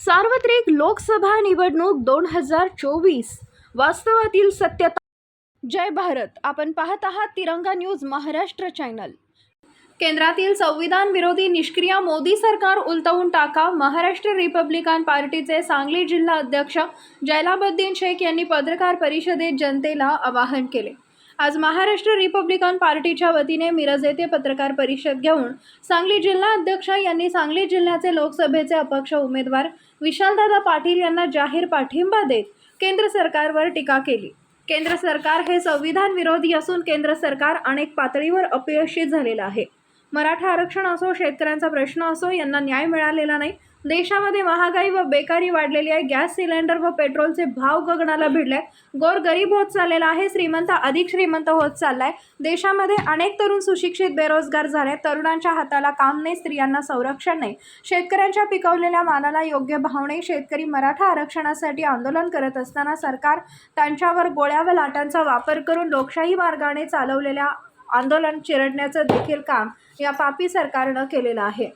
सार्वत्रिक लोकसभा निवडणूक दोन हजार चोवीस. वास्तवातील सत्यता. जय भारत. आपण पाहत आहात तिरंगा न्यूज महाराष्ट्र चॅनल. केंद्रातील संविधान विरोधी निष्क्रिय मोदी सरकार उलटवून टाका. महाराष्ट्र रिपब्लिकन पार्टीचे सांगली जिल्हा अध्यक्ष जैलाबुद्दीन शेख यांनी पत्रकार परिषदेत जनतेला आवाहन केले. आज महाराष्ट्र रिपब्लिकन पार्टीच्या वतीने मिरज येथे पत्रकार परिषद घेऊन सांगली जिल्हा अध्यक्ष यांनी सांगली जिल्ह्याचे लोकसभेचे अपक्ष उमेदवार विशालदादा पाटील यांना जाहीर पाठिंबा देत केंद्र सरकारवर टीका केली. केंद्र सरकार हे संविधान विरोधी असून केंद्र सरकार अनेक पातळीवर अपयशी झालेलं आहे. मराठा आरक्षण असो शेतकऱ्यांचा प्रश्न असो यांना न्याय मिळालेला नाही. देशामध्ये महागाई व बेकारी वाढलेली आहे. गॅस सिलेंडर व पेट्रोलचे भाव गगनाला भिडले गोर गरीब होत चाललेला आहे. श्रीमंत अधिक श्रीमंत होत चाललाय. देशामध्ये अनेक तरुण सुशिक्षित बेरोजगार झाले. तरुणांच्या हाताला काम नाही स्त्रियांना संरक्षण नाही. शेतकऱ्यांच्या पिकवलेल्या मालाला योग्य भाव नाही. शेतकरी मराठा आरक्षणासाठी आंदोलन करत असताना सरकार त्यांच्यावर गोळ्या व लाटांचा वापर करून लोकशाही मार्गाने चालवलेल्या आंदोलन चिरडण्याचं देखील काम या पापी सरकारनं केलेलं आहे.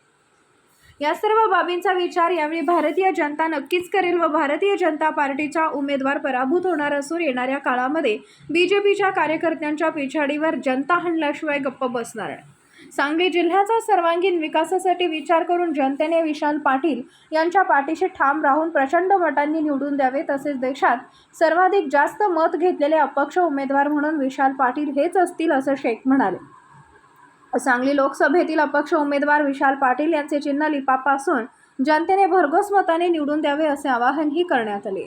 या सर्व बाबींचा विचार यावेळी भारतीय जनता नक्कीच करेल व भारतीय जनता पार्टीचा उमेदवार पराभूत होणार असून येणाऱ्या काळामध्ये बी जे पीच्या कार्यकर्त्यांच्या पिछाडीवर जनता हणल्याशिवाय गप्प बसणार आहे. सांगली जिल्ह्याचा सर्वांगीण विकासासाठी विचार करून जनतेने विशाल पाटील यांच्या पाठीशी ठाम राहून प्रचंड मतांनी निवडून द्यावे तसेच देशात सर्वाधिक जास्त मत घेतलेले अपक्ष उमेदवार म्हणून विशाल पाटील हेच असतील असं शेख म्हणाले. सांगली लोकसभेतील अपक्ष उमेदवार विशाल पाटील यांचे चिन्ह लिपापासून जनतेने भरघोस मताने निवडून द्यावे असे आवाहनही करण्यात आले.